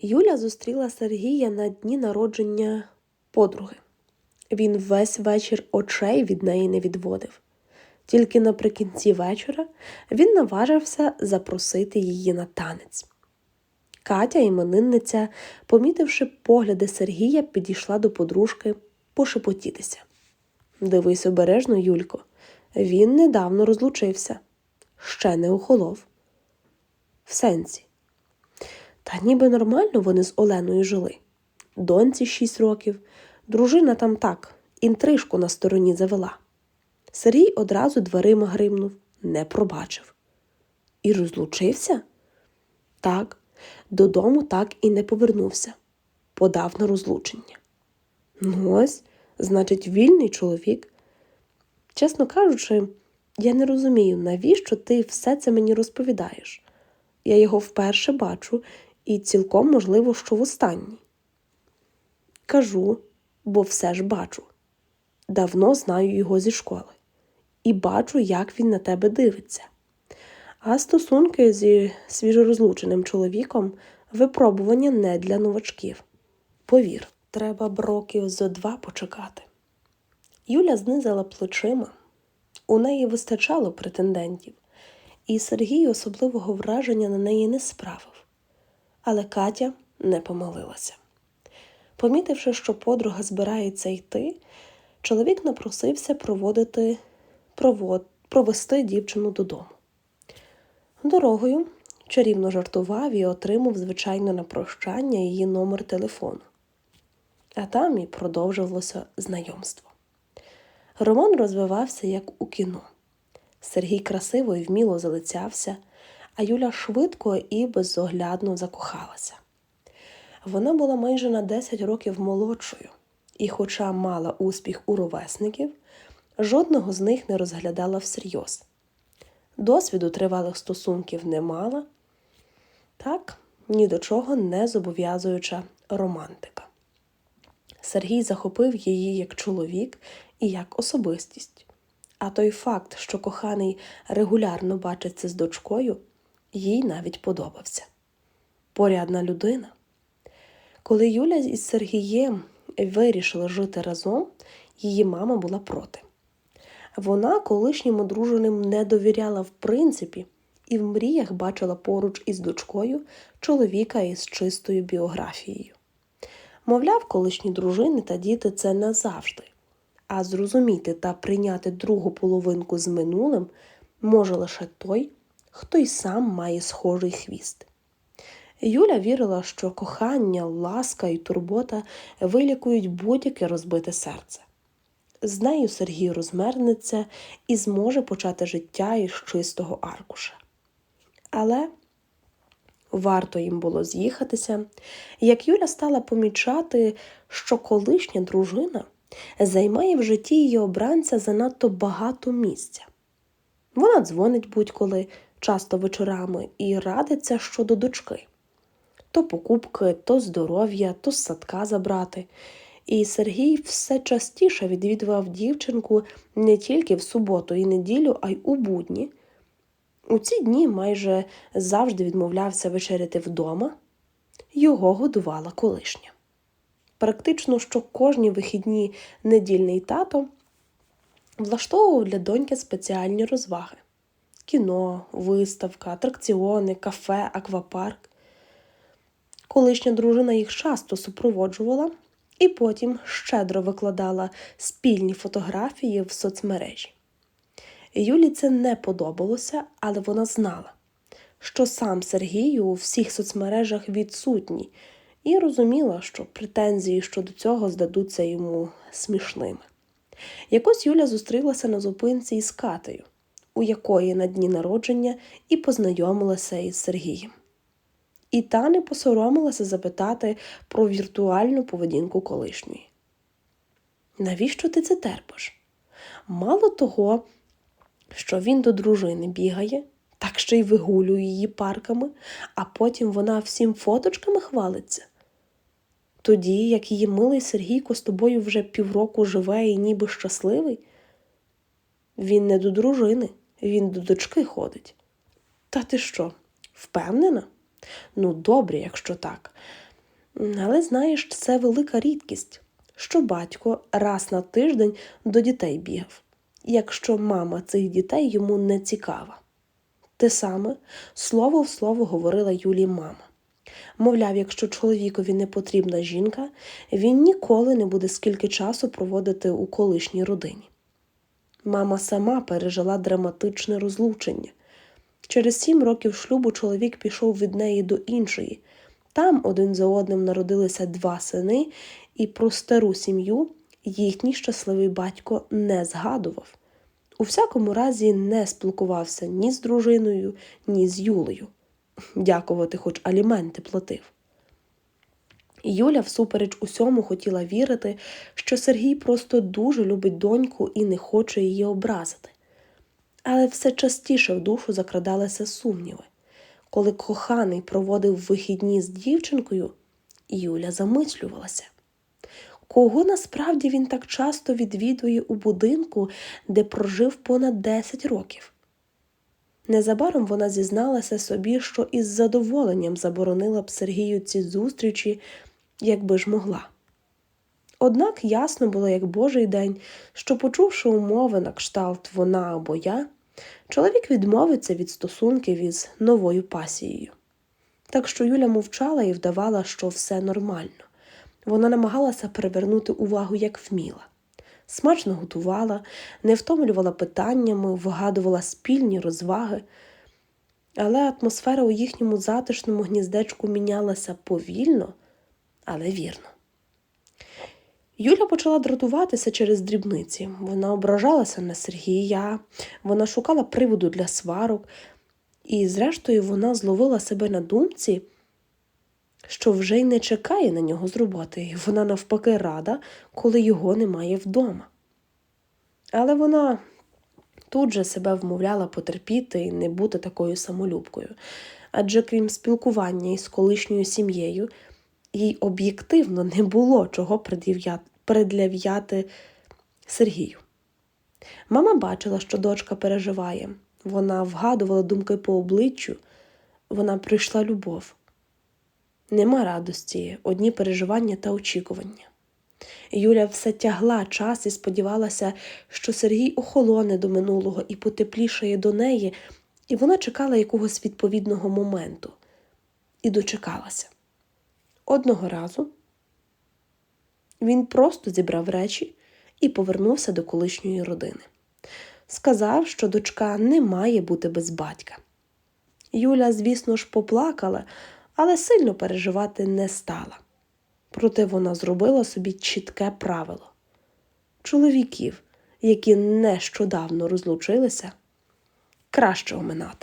Юля зустріла Сергія на дні народження подруги. Він весь вечір очей від неї не відводив. Тільки наприкінці вечора він наважився запросити її на танець. Катя, іменинниця, помітивши погляди Сергія, підійшла до подружки пошепотітися. Дивись обережно, Юлько, він недавно розлучився, ще не охолов. В сенсі. Та ніби нормально вони з Оленою жили. Доньці шість років, дружина там так, інтрижку на стороні завела. Сергій одразу дверима гримнув, не пробачив. І розлучився? Так, додому так і не повернувся, подав на розлучення. Ну ось, значить, вільний чоловік. Чесно кажучи, я не розумію, навіщо ти все це мені розповідаєш. Я його вперше бачу і цілком можливо, що востанній. Кажу, бо все ж бачу. Давно знаю його зі школи і бачу, як він на тебе дивиться. А стосунки зі свіжорозлученим чоловіком випробування не для новачків. Повір, треба б років зо два почекати. Юля знизила плечима. У неї вистачало претендентів, і Сергій особливого враження на неї не справив. Але Катя не помилилася. Помітивши, що подруга збирається йти, чоловік напросився проводити, провод, провести дівчину додому. Дорогою чарівно жартував і отримав, звичайно, на прощання її номер телефону. А там і продовжилося знайомство. Роман розвивався як у кіно. Сергій красиво і вміло залицявся, а Юля швидко і безоглядно закохалася. Вона була майже на 10 років молодшою, і, хоча мала успіх у ровесників, жодного з них не розглядала всерйоз. Досвіду тривалих стосунків не мала, так ні до чого не зобов'язуюча романтика. Сергій захопив її як чоловік і як особистість. А той факт, що коханий регулярно бачиться з дочкою, їй навіть подобався. Порядна людина. Коли Юля із Сергієм вирішили жити разом, її мама була проти. Вона колишнім одруженим не довіряла в принципі і в мріях бачила поруч із дочкою чоловіка із чистою біографією. Мовляв, колишні дружини та діти це назавжди, а зрозуміти та прийняти другу половинку з минулим може лише той, хто й сам має схожий хвіст. Юля вірила, що кохання, ласка і турбота вилікують будь-яке розбите серце. З нею Сергій розмернеться і зможе почати життя із чистого аркуша. Але варто їм було з'їхатися, як Юля стала помічати, що колишня дружина займає в житті її обранця занадто багато місця. Вона дзвонить будь-коли, часто вечорами, і радиться щодо дочки то покупки, то здоров'я, то з садка забрати. І Сергій все частіше відвідував дівчинку не тільки в суботу і неділю, а й у будні. У ці дні майже завжди відмовлявся вечеряти вдома, його годувала колишня. Практично що кожні вихідні недільний тато влаштовував для доньки спеціальні розваги: кіно, виставка, атракціони, кафе, аквапарк. Колишня дружина їх часто супроводжувала і потім щедро викладала спільні фотографії в соцмережі. Юлі це не подобалося, але вона знала, що сам Сергій у всіх соцмережах відсутній, і розуміла, що претензії щодо цього здадуться йому смішними. Якось Юля зустрілася на зупинці із Катею, у якої на дні народження і познайомилася із Сергієм і та не посоромилася запитати про віртуальну поведінку колишньої. Навіщо ти це терпиш? Мало того, що він до дружини бігає, так ще й вигулює її парками, а потім вона всім фоточками хвалиться. Тоді, як її милий Сергійко з тобою вже півроку живе і ніби щасливий, він не до дружини, він до дочки ходить. Та ти що, впевнена? Ну, добре, якщо так. Але знаєш, це велика рідкість, що батько раз на тиждень до дітей бігав, якщо мама цих дітей йому не цікава. Те саме слово в слово говорила Юлі мама. Мовляв, якщо чоловікові не потрібна жінка, він ніколи не буде скільки часу проводити у колишній родині. Мама сама пережила драматичне розлучення. Через сім років шлюбу чоловік пішов від неї до іншої. Там один за одним народилися два сини, і про стару сім'ю їхній щасливий батько не згадував. У всякому разі, не спілкувався ні з дружиною, ні з Юлею. Дякувати, хоч аліменти платив. Юля, всупереч усьому, хотіла вірити, що Сергій просто дуже любить доньку і не хоче її образити. Але все частіше в душу закрадалися сумніви. Коли коханий проводив вихідні з дівчинкою, Юля замислювалася. Кого насправді він так часто відвідує у будинку, де прожив понад 10 років? Незабаром вона зізналася собі, що із задоволенням заборонила б Сергію ці зустрічі, якби ж могла. Однак ясно було, як божий день, що, почувши умови на кшталт вона або я, чоловік відмовиться від стосунків із новою пасією. Так що Юля мовчала і вдавала, що все нормально. Вона намагалася привернути увагу як вміла. Смачно готувала, не втомлювала питаннями, вигадувала спільні розваги. Але атмосфера у їхньому затишному гніздечку мінялася повільно, але вірно. Юля почала дратуватися через дрібниці. Вона ображалася на Сергія, вона шукала приводу для сварок, і, зрештою, вона зловила себе на думці, що вже й не чекає на нього з роботи, і вона навпаки рада, коли його немає вдома. Але вона тут же себе вмовляла потерпіти і не бути такою самолюбкою, адже крім спілкування із колишньою сім'єю, їй об'єктивно не було чого пред'являти Сергію. Мама бачила, що дочка переживає, вона вгадувала думки по обличчю, вона прийшла любов. Нема радості, одні переживання та очікування. Юля все тягла час і сподівалася, що Сергій охолоне до минулого і потеплішає до неї, і вона чекала якогось відповідного моменту і дочекалася. Одного разу він просто зібрав речі і повернувся до колишньої родини. Сказав, що дочка не має бути без батька. Юля, звісно ж, поплакала, але сильно переживати не стала. Проте вона зробила собі чітке правило чоловіків, які нещодавно розлучилися, краще оминати.